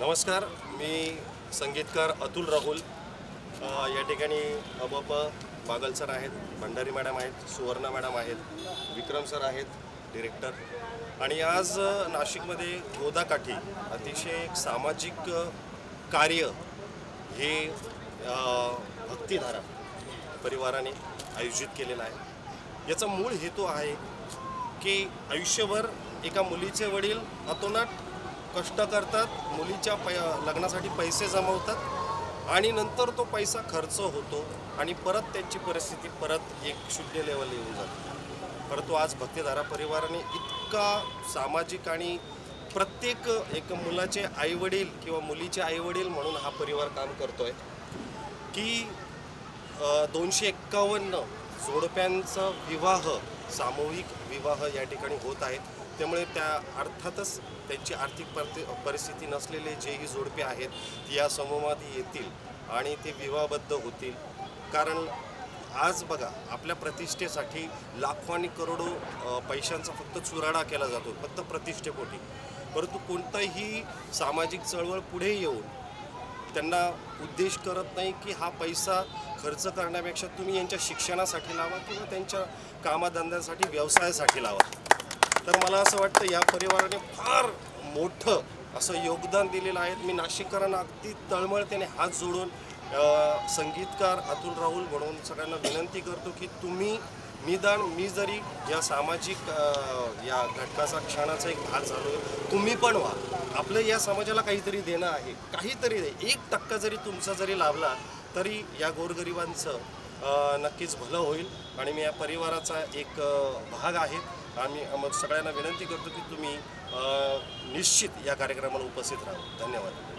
नमस्कार मी संगीतकार अतुल राहुल. या ठिकाणी अबप बागल सर आहेत भंडारी मॅडम आहेत सुवर्णा मॅडम आहेत विक्रम सर आहेत डिरेक्टर आणि आज नाशिकमध्ये गोदाकाठी अतिशय एक सामाजिक कार्य हे भक्तिधारा परिवाराने आयोजित केलेलं आहे. याचा मूळ हेतू आहे की आयुष्यभर एका मुलीचे वडील अतोनाट कष्ट करतात मुलीच्या पै लग्नासाठी पैसे जमवतात आणि नंतर तो पैसा खर्च होतो आणि परत त्यांची परिस्थिती परत एक शून्य लेवल येऊन जाते. परंतु आज भक्तीधारा परिवाराने इतका सामाजिक आणि प्रत्येक एक मुलाचे आईवडील किंवा मुलीचे आईवडील म्हणून हा परिवार काम करतो आहे की दोनशे एक्कावन्न जोडप्यांचा विवाह सामूहिक विवाह या ठिकाणी होत आहेत. त्यामुळे त्या अर्थातच त्यांची आर्थिक परति परिस्थिती नसलेले जेही जोडपे आहेत ती या समूहामध्ये येतील आणि ते विवाहबद्ध होतील. कारण आज बघा आपल्या प्रतिष्ठेसाठी लाखो आणि करोडो पैशांचा फक्त चुराडा केला जातो फक्त प्रतिष्ठेपोटी. परंतु कोणताही सामाजिक चळवळ पुढे येऊन त्यांना उद्देश करत नाही की हा पैसा खर्च करण्यापेक्षा तुम्ही यांच्या शिक्षणासाठी लावा किंवा त्यांच्या कामाधंद्यासाठी व्यवसायासाठी लावा. तर मला असं वाटतं या परिवाराने फार मोठं असं योगदान दिलेलं आहे. मी नाशिककरांना अगदी तळमळतेने हात जोडून संगीतकार अतुल राहुल म्हणून सगळ्यांना विनंती करतो की तुम्ही निदान मी जरी या सामाजिक या घटकाचा क्षणाचा एक भाग झालो तुम्ही पण व्हा. आपलं या समाजाला काहीतरी देणं आहे. काहीतरी दे. एक टक्का जरी तुमचा जरी लाभला तरी या गोरगरिबांचं नक्कीच भलं होईल. आणि मी या परिवाराचा एक भाग आहे. आम्ही मग सगळ्यांना विनंती करतो की तुम्ही निश्चित या कार्यक्रमाला उपस्थित राहा. धन्यवाद.